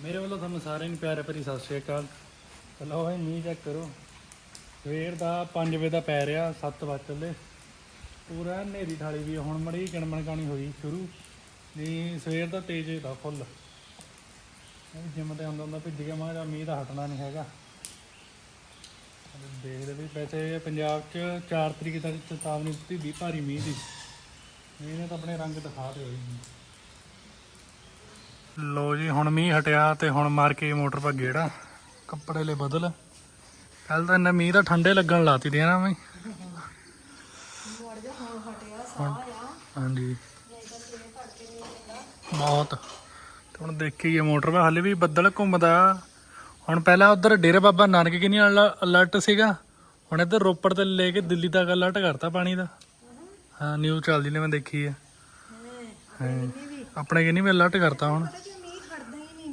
ਮੇਰੇ ਵੱਲੋਂ ਤੁਹਾਨੂੰ ਸਾਰਿਆਂ ਨੂੰ ਪਿਆਰ ਭਰੀ ਸਤਿ ਸ਼੍ਰੀ ਅਕਾਲ। ਚਲੋ ਭਾਈ ਮੀਂਹ ਚੈੱਕ ਕਰੋ। ਸਵੇਰ ਦਾ 5 ਵਜੇ ਦਾ ਪੈ ਰਿਹਾ 7 ਵਜੇ ਚੱਲੇ। ਪੂਰਾ ਹਨੇਰੀ ਥਾਲੀ ਵੀ, ਹੁਣ ਮੜੀ ਕਿਣਮਣ ਕਾਣੀ ਹੋਈ ਸ਼ੁਰੂ। ਨਹੀਂ ਸਵੇਰ ਦਾ ਤੇਜ਼ ਦਾ ਫੁੱਲ। ਜਿੰਮ ਤੇ ਆਉਂਦਾ ਹੁੰਦਾ, ਭਿੱਜ ਗਿਆ, ਮੈਂ ਮੀਂਹ ਦਾ ਹਟਣਾ ਨਹੀਂ ਹੈਗਾ। ਦੇਖਦੇ ਵੀ ਵੈਸੇ ਪੰਜਾਬ 'ਚ 4 ਤਰੀਕ ਤੱਕ ਚੇਤਾਵਨੀ ਦਿੱਤੀ, ਵੀ ਭਾਰੀ ਮੀਂਹ ਦੀ ਮੀਂਹ ਨੇ ਤਾਂ ਆਪਣੇ ਰੰਗ ਦਿਖਾ ਦਿਓ ਹੋਈ ਲੋ ਜੀ ਹੁਣ ਮੀਂਹ ਹਟਿਆ ਤੇ ਹੁਣ ਮਾਰ ਕੇ ਮੋਟਰ ਪਾ ਗੇੜਾ ਕੱਪੜੇ ਲੈ ਬਦਲ। ਕੱਲ ਤਾਂ ਇੰਨਾ ਮੀਂਹ ਤਾਂ ਠੰਡੇ ਲੱਗਣ ਲਾਤੀ ਦੇ ਨਾ ਮੈਂ ਹਾਂਜੀ। ਬਹੁਤ। ਹੁਣ ਦੇਖੀਏ ਮੋਟਰ ਪਾ ਹਲੇ ਵੀ ਬੱਦਲ ਘੁੰਮਦਾ। ਹੁਣ ਪਹਿਲਾਂ ਉਧਰ ਡੇਰੇ ਬਾਬਾ ਨਾਨਕ ਕਿੰਨੀ ਅਲਰਟ ਸੀਗਾ। ਹੁਣ ਇੱਧਰ ਰੋਪੜ ਤੇ ਲੈ ਕੇ ਦਿੱਲੀ ਤੱਕ ਅਲਰਟ ਕਰਤਾ ਪਾਣੀ ਦਾ। ਹਾਂ ਨਿਊਜ਼ ਚੱਲਦੀ ਨੇ ਮੈਂ ਦੇਖੀ ਹੈ। ਹਾਂ। ਆਪਣੇ ਕਿੰਨੀ ਵੀ ਅਲਰਟ ਕਰਤਾ ਹੁਣ।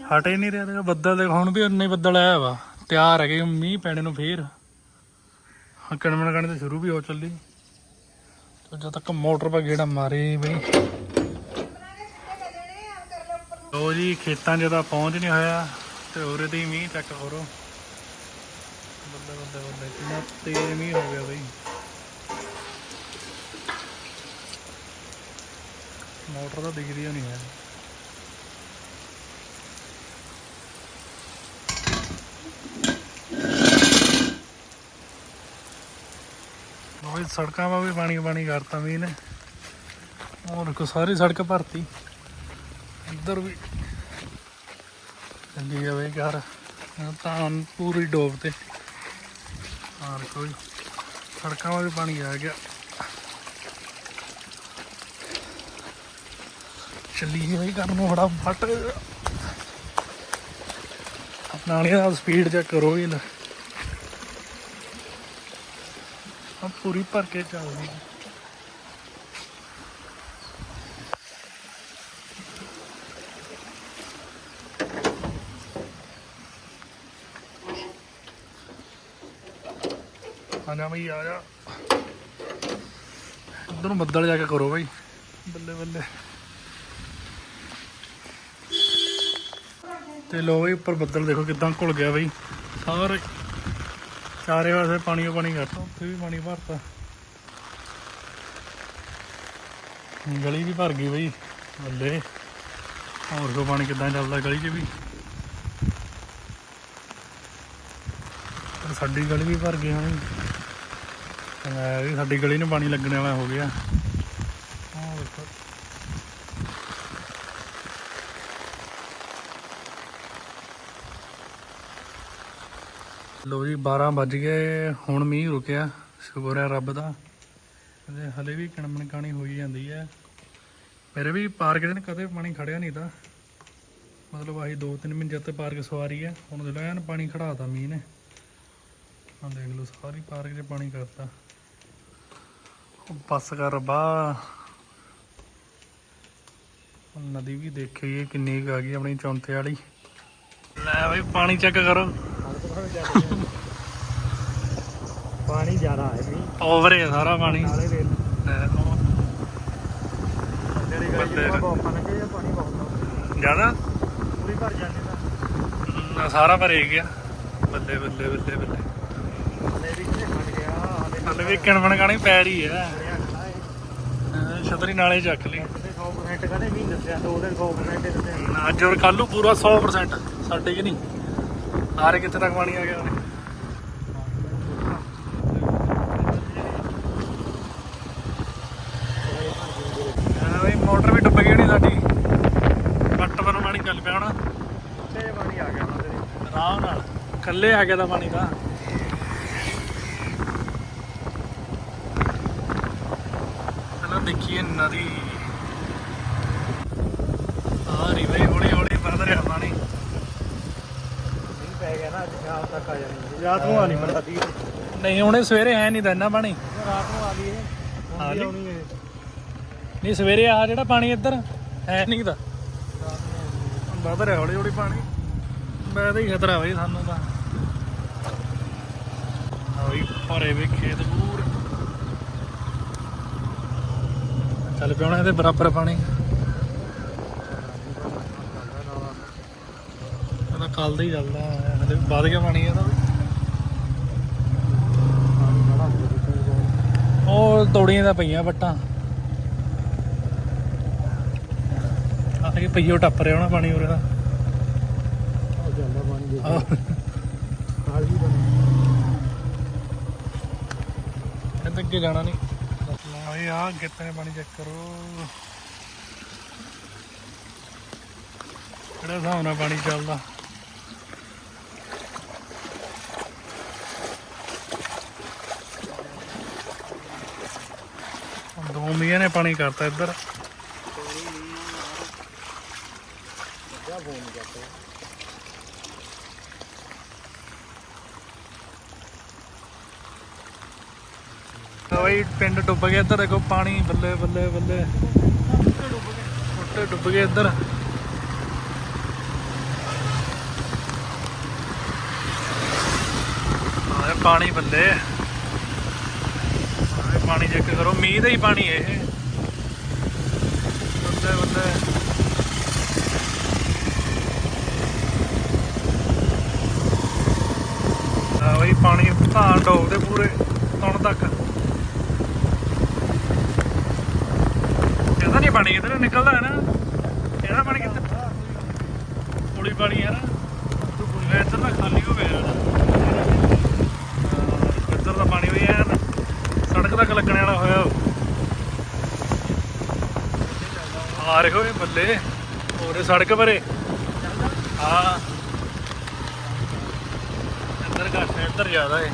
ਹਟ ਹੀ ਨਹੀਂ ਰਿਹਾ ਤੇ ਬੱਦਲ ਦੇ ਹੁਣ ਵੀ ਉਨੇ ਬੱਦਲ ਆਇਆ ਵਾ। ਤਿਆਰ ਹੈਗੇ, ਮੀਂਹ ਪੈਣੇ ਨੂੰ ਫੇਰ। ਹਾਂ ਕਣਮਣ ਤੇ ਸ਼ੁਰੂ ਵੀ ਹੋ ਚੱਲੀ। ਤੇ ਜਦ ਤੱਕ ਮੋਟਰ ਪਾ ਗੇੜਾ ਮਾਰੇ ਬਈ। ਲੋ ਜੀ, ਖੇਤਾਂ 'ਚ ਪਹੁੰਚ ਨਹੀਂ ਹੋਇਆ। ਤੇ ਉਰੇ ਦੀ ਮੀਂਹ ਚੈੱਕ ਕਰੋ ਬੱਲੇ ਬੱਲੇ ਬੱਲੇ, ਕਿੰਨਾ ਤੇਜ਼ ਮੀਂਹ ਹੋ ਗਿਆ ਬਈ। ਮੋਟਰ ਤਾਂ ਦਿਖਦੀ ਹੋਣੀ ਹੈ। ਉਹ ਸੜਕਾਂ 'ਮਾ ਵੀ ਪਾਣੀ ਪਾਣੀ ਕਰਤਾ ਵੀ ਨੇ। ਹੋਰ ਦੇਖੋ ਸਾਰੀ ਸੜਕ ਭਰਤੀ। ਇੱਧਰ ਵੀ ਚੱਲੀ ਜਾਵੇ ਘਰ। ਤਾਂ ਪੂਰੀ ਡੋਬ ਤੇ। ਹਾਂ ਕੋਈ ਸੜਕਾਂ 'ਮਾ ਵੀ ਪਾਣੀ ਆ ਗਿਆ। ਚੱਲੀ ਜਾਵੇ ਘਰ ਨੂੰ ਫੜਾ ਫਟ ਆਪਣਾ ਦਾ ਸਪੀਡ ਚੈੱਕ ਕਰੋ ਇਹ ਲੈ ਪੂਰੀ ਭਰ ਕੇ ਚੱਲਦੀ ਹੈ। ਆ ਬਈ, ਆ ਜਾ। ਇੱਧਰ ਬੱਦਲ ਜਾ ਕੇ ਕਰੋ ਬਈ। ਬੱਲੇ ਬੱਲੇ। ਤੇ ਲੋ ਬਈ, ਉੱਪਰ ਬੱਦਲ ਦੇਖੋ ਕਿਦਾਂ ਘੁਲ ਗਿਆ ਬਈ। ਸਾਰੇ ਚਾਰੇ ਪਾਸੇ ਪਾਣੀ ਓ ਪਾਣੀ ਕਰਤਾ ਉੱਥੇ ਵੀ ਪਾਣੀ ਭਰਤਾ। ਗਲੀ ਵੀ ਭਰ ਗਈ ਬਈ ਬੱਲੇ ਹੋਰ ਕੋ ਪਾਣੀ ਕਿੱਦਾਂ ਚੱਲਦਾ ਗਲੀ 'ਚ ਵੀ? ਸਾਡੀ ਗਲੀ ਵੀ ਭਰ ਗਈ ਹੁਣ। ਮੈਂ ਵੀ, ਸਾਡੀ ਗਲੀ ਨੂੰ ਪਾਣੀ ਲੱਗਣ ਵਾਲਾ ਹੋ ਗਿਆ ਆਹ ਦੇਖੋ ਲੋ ਜੀ 12 ਵੱਜ ਗਏ, ਹੁਣ ਮੀਂਹ ਰੁਕਿਆ, ਸ਼ੁਕਰ ਹੈ ਰੱਬ ਦਾ। ਤੇ ਹਲੇ ਵੀ ਕਣਮਣ ਕਾਣੀ ਹੋਈ ਜਾਂਦੀ ਹੈ। ਮੇਰੇ ਵੀ ਪਾਰਕ ਦੇ ਕਦੇ ਪਾਣੀ ਖੜਿਆ ਨਹੀਂ ਤਾਂ। ਮਤਲਬ ਆਹੀ 2-3 ਮਿੰਟ ਜਦ ਤੇ ਪਾਰਕ ਸਵਾਰੀ ਹੈ, ਹੁਣ ਦੇ ਐਨ ਪਾਣੀ ਖੜਾਤਾ ਮੀਂਹ ਨੇ। ਹਾਂ ਦੇਖ ਲਓ, ਸਾਰੀ ਪਾਰਕ 'ਚ ਪਾਣੀ ਕਰਤਾ ਬੱਸ ਕਰ ਰੱਬਾ ਨਦੀ ਵੀ ਦੇਖੀਏ ਕਿੰਨੀ ਕੁ ਆ ਗਈ ਆਪਣੀ ਚੌਂਥੇ ਵਾਲੀ। ਲੈ ਬਈ, ਪਾਣੀ ਚੈੱਕ ਕਰੋ। ਪਾਣੀ ਜ਼ਿਆਦਾ ਹੈ ਵੀ। ਓਵਰ ਹੈ ਸਾਰਾ ਪਾਣੀ। ਨਾਲੇ ਵੇਲ ਲੈ। ਲਓ। ਜਿਹੜੀ ਬੰਦੇ ਗਲੀ ਨੇ। ਬਹੁਤ ਪਾਣੀ ਕਿ ਪਾਣੀ ਬਹੁਤ ਜ਼ਿਆਦਾ? ਪੂਰੀ ਭਰ ਜਾਂਦੀ ਤਾਂ। ਹਮ, ਸਾਰਾ ਭਰੇ ਗਿਆ ਬੱਲੇ ਬੱਲੇ ਬੱਲੇ ਬੱਲੇ। ਹਲੇ ਵੀ ਕਿਤੇ ਹਟ ਗਿਆ ਹਲੇ ਵੀ ਕਾਣੀ ਪੈ ਰਹੀ ਹੈ ਛਤਰੀ ਨਾਲੇ ਚੱਕ ਲਈ। ਤੇ 100% ਕਦੇ ਵੀ ਦੱਸਿਆ ਦੋ ਦਿਨ 100% ਦੱਸਿਆ। ਅੱਜ ਔਰ ਕੱਲ ਨੂੰ ਪੂਰਾ 100% ਸਾਡੇ ਕਿ ਨਹੀਂ? ਸਾਰੇ ਕਿੱਥੇ ਤੱਕ ਪਾਣੀ ਆ ਗਿਆ ਉਹਨੇ? ਮੋਟਰ ਵੀ ਡੁੱਬ ਗਈ ਨਹੀਂ ਸਾਡੀ। ਪੱਟ ਪਰ ਪਾਣੀ ਚੱਲ ਪਿਆ ਹੁਣ। ਤੇ ਪਾਣੀ ਆ ਗਿਆ ਦੇ ਆਰਾਮ ਨਾਲ। ਕੱਲੇ ਆ ਗਿਆ ਦਾ ਪਾਣੀ ਤਾਂ। ਪਹਿਲਾਂ ਦੇਖੀਏ ਨਦੀ। ਆ ਰਹੀ ਬਈ ਹੌਲੀ ਹੌਲੀ ਵੱਧ ਰਿਹਾ ਪਾਣੀ। ਮੀਂਹ ਪੈ ਗਿਆ ਨਾ ਅੱਜ ਸ਼ਾਮ ਤੱਕ ਆ ਜਾਣੀ ਰਾਤ ਨੂੰ ਆ ਨਹੀਂ ਮਰਦਾ ਦੀ ਨਹੀਂ ਹੁਣੇ ਸਵੇਰੇ ਹੈ ਨਹੀਂ ਤਾਂ ਇੰਨਾ ਪਾਣੀ। ਰਾਤ ਨੂੰ ਆ ਗਈ ਇਹ ਆ ਹੁਣ ਗਈ? ਵੀ ਆਉਣੀ ਹੈ। ਨਹੀਂ ਸਵੇਰੇ ਆ ਜਿਹੜਾ ਪਾਣੀ ਇੱਧਰ ਹੈ ਨਹੀਂ ਤਾਂ। ਵੱਧ ਰਿਹਾ ਹੌਲੀ ਹੌਲੀ ਪਾਣੀ। ਮੈਂ ਤਾਂ ਹੀ ਖਤਰਾ ਬਈ ਸਾਨੂੰ ਤਾਂ। ਵੀ ਭਰੇ ਵੇ ਖੇਤ ਪੂਰੇ। ਚੱਲ ਪਿਆ ਹੁਣ ਇਹਦੇ ਬਰਾਬਰ ਪਾਣੀ। ਕੱਲ ਦਾ ਹੀ ਚੱਲਦਾ। ਆਇਆ, ਵੱਧ ਗਿਆ ਪਾਣੀ ਇਹਦਾ ਉਹ ਤੋੜੀਆਂ ਦਾ ਪਈਆਂ ਵੱਟਾਂ। ਆ ਕੇ ਪਈਓ ਟੱਪ ਰਿਹਾ ਹੋਣਾ ਪਾਣੀ ਉਰੇ ਦਾ। ਉਹ ਜਾਂਦਾ ਪਾਣੀ ਦੇ ਆਹ, ਵੀ ਬਣੀ ਕਹਿੰਦੇ ਅੱਗੇ ਜਾਣਾ ਨਹੀਂ। ਲਓ ਇਹ ਆ ਅੱਗੇ ਪਾਣੀ ਚੈੱਕ ਕਰੋ। ਕਿਹੜਾ ਹਿਸਾਬ ਨਾਲ ਪਾਣੀ ਚੱਲਦਾ। ਹੁਣ ਮੀਆਂ ਨੇ, ਪਾਣੀ ਕਰਤਾ ਇੱਧਰ। ਬਈ, ਪਿੰਡ ਡੁੱਬ ਗਿਆ ਇੱਧਰ, ਦੇਖੋ ਪਾਣੀ ਬੱਲੇ ਬੱਲੇ ਬੱਲੇ। ਉੱਤੇ ਡੁੱਬ ਗਏ ਇੱਧਰ। ਪਾਣੀ ਬੱਲੇ। ਪਾਣੀ ਚੈੱਕ ਕਰੋ, ਮੀਂਹ ਦਾ ਹੀ ਪਾਣੀ ਹੈ ਇਹ। ਬੱਲੇ ਬੱਲੇ ਆ ਬਈ ਪਾਣੀ ਭਾਂ ਡੋਬਦੇ ਪੂਰੇ ਤੁਣ ਤੱਕ। ਇਹਦਾ ਨਹੀਂ ਪਾਣੀ ਇਧਰ ਨਿਕਲਦਾ ਹੈ ਨਾ। ਇਹਦਾ ਪਾਣੀ ਕਿੱਥੇ? ਪੁਲੀ ਪਾਣੀ ਹੈ ਨਾ। ਇਹ ਇੱਧਰ ਤਾਂ ਖਾਲੀ ਹੋਵੇ ਗਿਆ। ਨਾ ਇੱਧਰ ਦਾ ਪਾਣੀ ਹੋਈ ਐਨ ਸੜਕ ਲੱਗਣ ਵਾਲਾ ਹੋਇਆ ਆ ਰਹੇ ਹੋਏ ਬੱਲੇ ਹੋਰੇ ਸੜਕ ਪਰੇ। ਹਾਂ। ਇੱਧਰ ਘੱਟ ਇੱਧਰ ਜ਼ਿਆਦਾ ਹੈ।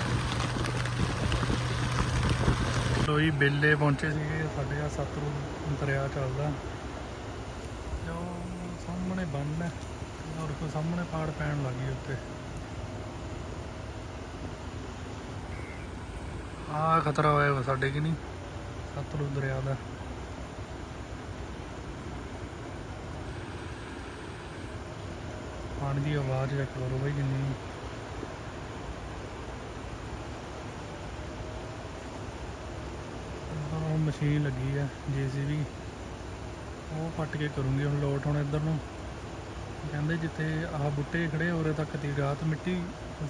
ਲੋਈ ਬੇਲੇ ਪਹੁੰਚੇ ਸੀਗੇ, ਸਾਡੇ ਆ ਸਤਲੁਜ ਦਰਿਆ ਚੱਲਦਾ। ਜੋ ਸਾਹਮਣੇ ਬੰਨ ਹੈ ਔਰ ਕੋ ਸਾਹਮਣੇ ਪਾੜ ਪੈਣ ਲੱਗੀ ਉੱਤੇ। ਆ ਖਤਰਾ ਹੋਇਆ ਵਾ ਸਾਡੇ ਕਿ ਨਹੀਂ? ਸਤਲੁਜ ਦਰਿਆ ਦਾ। ਪਾਣੀ ਦੀ ਆਵਾਜ਼ ਚੈੱਕ ਕਰੋ ਬਾਈ ਕਿੰਨੀ। ਉਹ ਮਸ਼ੀਨ ਲੱਗੀ ਆ, ਜੀਸੀਬੀ। ਉਹ ਪੱਟ ਕੇ ਕਰੂੰਗੀ ਹੁਣ ਲੋਟ ਹੁਣ ਇੱਧਰ ਨੂੰ। ਕਹਿੰਦੇ ਜਿੱਥੇ ਆਹ ਬੁੱਟੇ ਖੜੇ ਉਰੇ ਤੱਕ ਦੀ ਰਾਤ ਮਿੱਟੀ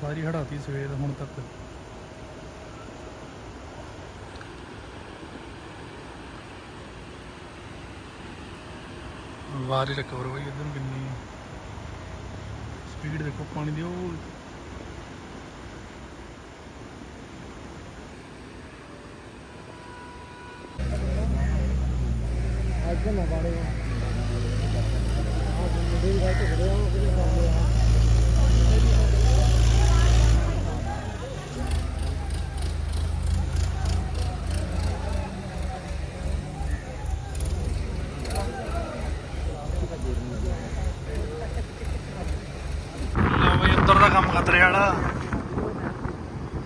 ਸਾਰੀ ਹੜਾਤੀ ਸਵੇਰ ਹੁਣ ਤੱਕ। ਵਾਰੀ ਰਿਕਵਰ ਹੋਈ ਇੱਧਰ ਕਿੰਨੀ। ਸਪੀਡ ਦੇਖੋ ਪਾਣੀ ਦੀ, ਉਹ ਅੱਜ ਨਾ ਬਾੜੇ ਆ ਮੁੰਡੇ ਵੀ ਰਾਤ ਖੜੇ ਆ ਉਹ ਕਿਹਦੇ ਸਾਹਮਣੇ ਆ ਲਓ ਬਈ ਉੱਧਰ ਦਾ ਕੰਮ ਖਤਰੇ ਵਾਲਾ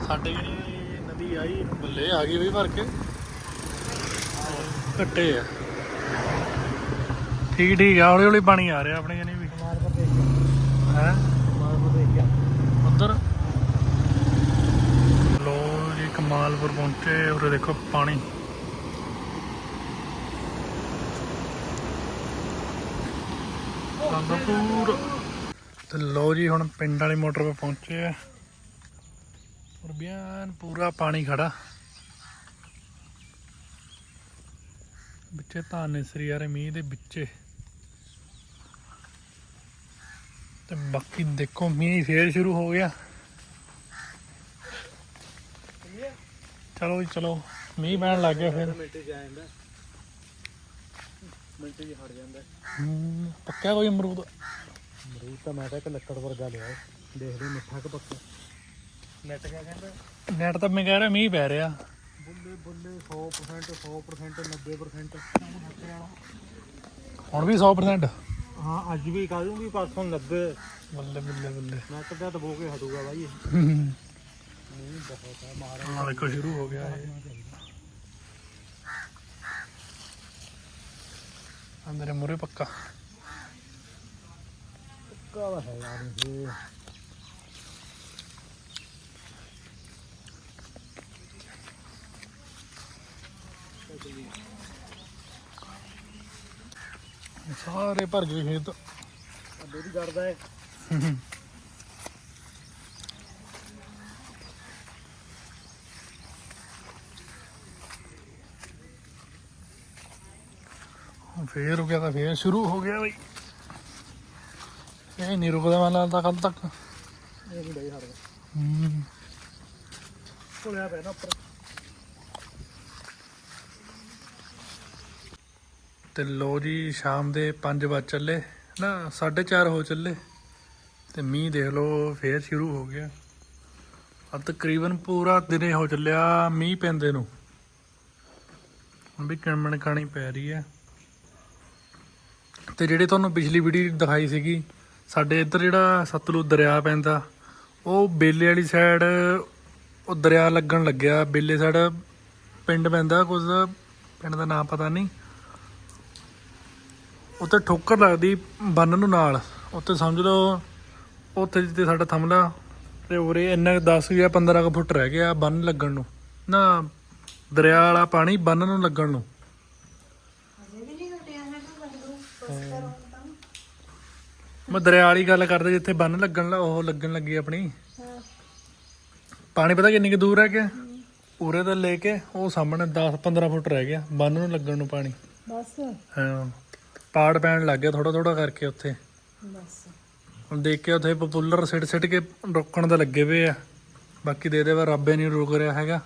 ਸਾਡੇ ਜਿਹੜੀ ਨਦੀ ਆਈ, ਬੱਲੇ ਆ ਗਈ ਵੀ ਭਰ ਕੇ। ਕੱਟੇ ਆ। ਠੀਕ ਠੀਕ ਆ ਹੌਲੀ ਹੌਲੀ ਪਾਣੀ ਆ ਰਿਹਾ ਆਪਣੇ ਜਨੇ ਵੀ। ਹੈ? ਉੱਧਰ। ਲੋ ਜੀ ਕਮਾਲਪੁਰ ਪਹੁੰਚੇ, ਉਰੇ ਦੇਖੋ ਪਾਣੀ। ਸੰਦਪੂਰ ਤੇ ਲੋ ਜੀ ਹੁਣ ਪਿੰਡ ਵਾਲੀ ਮੋਟਰ 'ਤੇ ਪਹੁੰਚੇ ਆ। ਔਰ ਬਿਆਨ ਪੂਰਾ ਪਾਣੀ ਖੜਾ। ਵਿੱਚੇ ਧਾਨ ਨਿਸਰੀ ਯਾਰ ਮੀਂਹ ਦੇ ਵਿੱਚੇ। ਤੇ ਬਾਕੀ ਦੇਖੋ ਮੀਂਹ ਫੇਰ ਸ਼ੁਰੂ ਹੋ ਗਿਆ। ਚਲੋ ਜੀ ਚਲੋ। ਮੀਂਹ ਪੈਣ ਲੱਗ ਗਿਆ ਫਿਰ। ਮਿੰਟ ਚ ਆ ਜਾਂਦਾ। ਮਿੰਟ ਜੀ ਹਟ ਜਾਂਦਾ। ਪੱਕਿਆ ਕੋਈ ਅਮਰੂਦ? ਅਮਰੂਦ ਤਾਂ ਮੈਂ ਤਾਂ ਇੱਕ ਲੱਕੜ ਵਰਗਾ ਲਿਆ ਦੇਖਦੇ ਮਿੱਠਾ ਕਿ ਪੱਕਾ। ਨੈਟ ਕਿਆ ਕਹਿੰਦਾ? ਨੈਟ ਤਾਂ ਮੈਂ ਕਹਿ ਰਿਹਾ ਮੀਂਹ ਪੈ ਰਿਹਾ। ਬੁੱਲੇ ਬੁੱਲੇ 100% 100% 90% ਹੁਣ ਵੀ 100% ਹਾਂ ਅੱਜ ਵੀ ਕੱਲ ਨੂੰ ਵੀ ਪਰਸੋਂ 90 ਬੱਲੇ ਬੱਲੇ ਬੱਲੇ। ਮੈਂ ਤਾਂ ਦਬੋ ਕੇ ਹਟੂਗਾ ਬਾਈ ਇਹ। ਹਮ, ਨਹੀਂ ਬਹੁਤ ਆ ਮਾਰ ਹਾਂ ਦੇਖੋ ਸ਼ੁਰੂ ਹੋ ਗਿਆ ਇਹ। ਆ ਮੇਰੇ ਮੂਰੇ ਪੱਕਾ। ਪੱਕਾ ਵਾ ਹੈਗਾ ਨਹੀਂ ਇਹ। ਸਾਰੇ ਭਰ ਗਏ ਖੇਤ। ਅੱਡੇ ਵੀ ਗੜਦਾ ਹੈ। ਫੇਰ ਹੋ ਗਿਆ ਤਾਂ ਫੇਰ ਸ਼ੁਰੂ ਹੋ ਗਿਆ ਇਹ ਨਹੀਂ ਰੁਕਦਾ ਮੈਨੂੰ ਲੱਗਦਾ ਕੱਲ ਤੱਕ। ਇਹ ਨਹੀਂ ਡਈ ਹਰਦਾ ਹੂੰ। ਭੁਲਿਆ ਪਿਆ ਨਾ ਉੱਪਰ। ਤੇ ਲੋ ਜੀ ਸ਼ਾਮ ਦੇ 5 ਵਜ ਚੱਲੇ। ਨਾ 4:30 ਹੋ ਚੱਲੇ। ਤੇ ਮੀਂਹ ਦੇਖ ਲਓ ਫੇਰ ਸ਼ੁਰੂ ਹੋ ਗਿਆ। ਆ ਤਕਰੀਬਨ ਪੂਰਾ ਦਿਨੇ ਹੋ ਚੱਲਿਆ ਮੀਂਹ ਪੈਂਦੇ ਨੂੰ। ਹੁਣ ਵੀ ਕਿਣਮਣ ਕਾਣੀ ਪੈ ਰਹੀ ਹੈ। ਤੇ ਜਿਹੜੇ ਤੁਹਾਨੂੰ ਪਿਛਲੀ ਵੀਡੀਓ ਦਿਖਾਈ ਸੀਗੀ ਸਾਡੇ ਇੱਧਰ ਜਿਹੜਾ ਸਤਲੁਜ ਦਰਿਆ ਪੈਂਦਾ ਉਹ ਬੇਲੇ ਵਾਲੀ ਸਾਈਡ ਉਹ ਦਰਿਆ ਲੱਗਣ ਲੱਗਿਆ। ਬੇਲੇ ਸਾਈਡ ਪਿੰਡ ਪੈਂਦਾ ਕੁਝ ਪਿੰਡ ਦਾ ਨਾਮ ਪਤਾ ਨਹੀਂ। ਉੱਤੇ ਠੋਕਰ ਲੱਗਦੀ ਬੰਨ ਨੂੰ ਨਾਲ। ਉੱਤੇ ਸਮਝ ਲਓ ਉੱਥੇ ਜਿੱਤੇ ਸਾਡਾ ਥੰਮਲਾ ਤੇ ਉਰੇ ਇੰਨਾ 10 ਜਾਂ 15 ਕੁ ਫੁੱਟ ਰਹਿ ਗਿਆ ਬੰਨ ਲੱਗਣ ਨੂੰ। ਨਾ ਦਰਿਆ ਵਾਲਾ ਪਾਣੀ ਬੰਨ ਨੂੰ ਲੱਗਣ ਨੂੰ। ਮੈਂ ਦਰਿਆ ਵਾਲੀ ਗੱਲ ਕਰਦਾ ਜਿੱਥੇ ਬੰਨ ਲੱਗਣ ਲਾ ਉਹ ਲੱਗਣ ਲੱਗੀ ਆਪਣੀ। ਪਾਣੀ ਪਤਾ ਕਿੰਨੀ ਕੁ ਦੂਰ ਰਹਿ ਗਿਆ? ਉਰੇ ਤੋਂ ਲੈ ਕੇ ਉਹ ਸਾਹਮਣੇ 10 15 ਫੁੱਟ ਰਹਿ ਗਿਆ ਬੰਨ ਨੂੰ ਲੱਗਣ ਨੂੰ ਪਾਣੀ। ਬਸ। ਹਾਂ ਪਾੜ ਪੈਣ ਲੱਗ ਗਿਆ ਥੋੜਾ ਥੋੜਾ ਕਰਕੇ ਉੱਥੇ। ਬਸ। ਹੁਣ ਦੇਖ ਕੇ ਉੱਥੇ ਪਪੂਲਰ ਸਿੱਟ ਸਿੱਟ ਕੇ ਰੋਕਣ ਦਾ ਲੱਗੇ ਪਏ ਆ। ਬਾਕੀ ਦੇ ਦੇ ਵਾ ਰੱਬੇ ਨਹੀਂ ਰੁਕ ਰਿਹਾ ਹੈਗਾ।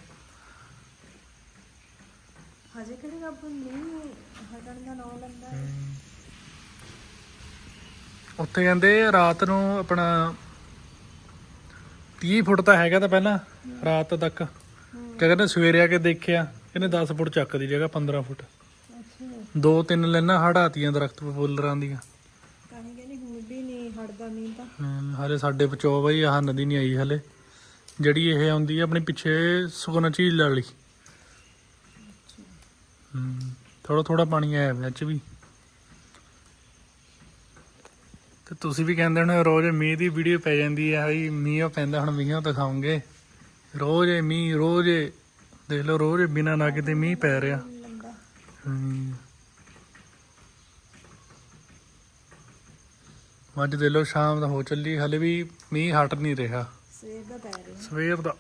ਹਜੇ ਕਿਹੜੇ ਰੱਬ ਨਹੀਂ ਹਟਣ ਦਾ ਨਾਮ ਲੈਂਦਾ। ਹੈ। ਉੱਥੇ ਕਹਿੰਦੇ ਰਾਤ ਨੂੰ ਆਪਣਾ 30 ਫੁੱਟ ਤਾਂ ਹੈਗਾ ਤਾਂ ਪਹਿਲਾਂ ਰਾਤ ਤੱਕ। ਕਿਆ ਕਹਿੰਦੇ ਸਵੇਰੇ ਆ ਕੇ ਦੇਖਿਆ ਕਹਿੰਦੇ 10 ਫੁੱਟ ਚੱਕ ਦੀ ਜਗ੍ਹਾ 15 ਫੁੱਟ। ਦੋ ਤਿੰਨ ਲੈਣਾ ਹੜਾਤੀਆਂ ਦਰਖਤ ਪਪੂਲਰਾਂ ਦੀਆਂ। ਤਾਂ ਹੀ ਕਹਿੰਦੀ ਵੀ ਨਹੀਂ ਸਾਡੇ ਬਚੋ ਬਈ ਆਹ ਨਦੀ ਨਹੀਂ ਆਈ ਹਲੇ। ਜਿਹੜੀ ਇਹ ਆਉਂਦੀ ਹੈ ਆਪਣੀ ਪਿੱਛੇ ਸੁਖਨਾ ਝੀਲ ਵਾਲੀ। ਹੂੰ ਥੋੜਾ ਥੋੜਾ ਪਾਣੀ ਆਇਆ ਵਿੱਚ ਵੀ। ਤੇ ਤੁਸੀਂ ਵੀ ਕਹਿੰਦੇ ਹੋ ਰੋਜ਼ ਮੀਂਹ ਦੀ ਵੀਡੀਓ ਪੈ ਜਾਂਦੀ ਹੈ ਹਈ ਮੀਂਹ ਪੈਂਦਾ ਹੁਣ ਮੀਂਹ ਦਿਖਾਉਂਗੇ। ਰੋਜ਼ ਮੀਂਹ ਰੋਜ਼ ਦੇਖ ਲਓ ਰੋਜ਼ ਬਿਨਾ ਨਾ ਕਿਤੇ ਮੀਂਹ ਪੈ ਰਿਹਾ। ਅੱਜ ਦੇ ਲੋ ਸ਼ਾਮ ਦਾ ਹੋ ਚੱਲੀ ਹਲੇ ਵੀ ਮੀਂਹ ਹਟ ਨਹੀਂ ਰਿਹਾ। ਸਵੇਰ ਦਾ ਪੈ ਰਿਹਾ। ਸਵੇਰ ਦਾ।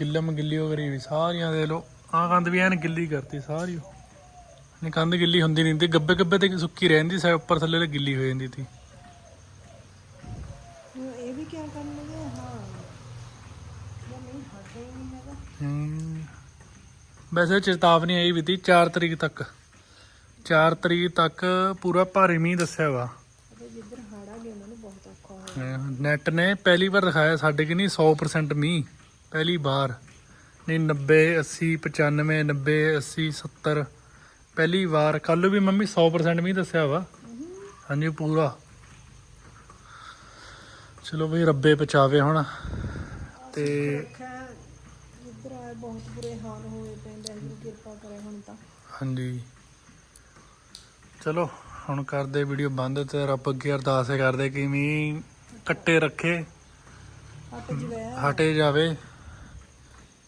ਗਿੱਲਮ ਗਿੱਲੀ ਹੋ ਗਈ ਵੀ ਸਾਰੀਆਂ ਦੇ ਲੋ ਆਹ ਕੰਧ ਵੀ ਐਨ ਗਿੱਲੀ ਕਰਤੀ ਸਾਰੀ ਨਹੀਂ ਕੰਧ ਗਿੱਲੀ ਹੁੰਦੀ ਨਹੀਂ ਤੇ ਗੱਬੇ ਗੱਬੇ ਤੇ ਸੁੱਕੀ ਰਹਿੰਦੀ ਸੀ ਉੱਪਰ ਥੱਲੇ ਤੇ ਗਿੱਲੀ ਹੋ ਜਾਂਦੀ ਸੀ ਇਹ ਵੀ ਕਿਆ ਕਰਨ ਲੱਗੇ ਹਾਂ। ਇਹ ਨਹੀਂ ਹਟਦਾ ਹੀ ਨਹੀਂ ਹੈਗਾ। ਹੂੰ। ਵੈਸੇ ਚੇਤਾਵਨੀ ਆਈ ਵੀ ਤੀ 4 ਤਰੀਕ ਤੱਕ। 4 ਤਰੀਕ ਤੱਕ ਪੂਰਾ ਭਾਰੀ ਮੀਂਹ ਦੱਸਿਆ ਵਾ। ਜਿੱਧਰ ਹੜ ਆ ਗਿਆ ਉਹਨਾਂ ਨੂੰ ਬਹੁਤ ਔਖਾ ਹੋਇਆ ਨੈਟ ਨੇ ਪਹਿਲੀ ਵਾਰ ਦਿਖਾਇਆ ਸਾਡੇ ਕਿ ਨਹੀਂ 100% ਮੀਂਹ ਪਹਿਲੀ ਵਾਰ। ਨਹੀਂ 90 80 95 90 80 70 ਪਹਿਲੀ ਵਾਰ ਕੱਲ ਵੀ ਮੰਮੀ 100% ਮੀਂਹ ਦੱਸਿਆ ਵਾ। ਹਾਂਜੀ ਪੂਰਾ। ਚਲੋ ਬਈ ਰੱਬੇ ਬਚਾਵੇ ਹੁਣ। ਤੇ ਰੱਖਿਆ ਜਿੱਧਰ ਆਏ ਬਹੁਤ ਬੁਰੇ ਹਾਲ ਹੋਏ ਪਏ ਵਾਹਿਗੁਰੂ ਕਿਰਪਾ ਕਰੇ ਹੁਣ ਤਾਂ ਹਾਂਜੀ। ਚਲੋ ਹੁਣ ਕਰਦੇ ਵੀਡੀਓ ਬੰਦ ਤੇ ਰੱਬ ਅੱਗੇ ਅਰਦਾਸ ਕਰਦੇ ਕਿ ਮੀਂਹ ਕੱਟੇ ਰੱਖੇ। ਹਟ ਜਵੇ। ਹਟੇ ਜਾਵੇ।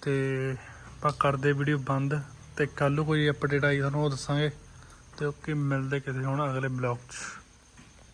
ਤੇ ਆਪਾਂ ਕਰਦੇ ਵੀਡੀਓ ਬੰਦ। ਤੇ ਕੱਲ ਨੂੰ ਕੋਈ ਅਪਡੇਟ ਆਈ ਤੁਹਾਨੂੰ, ਉਹ ਦੱਸਾਂਗੇ ਤੇ ਓਕੇ ਮਿਲਦੇ ਕਿਸੇ ਹੁਣ ਅਗਲੇ ਬਲੌਗ 'ਚ।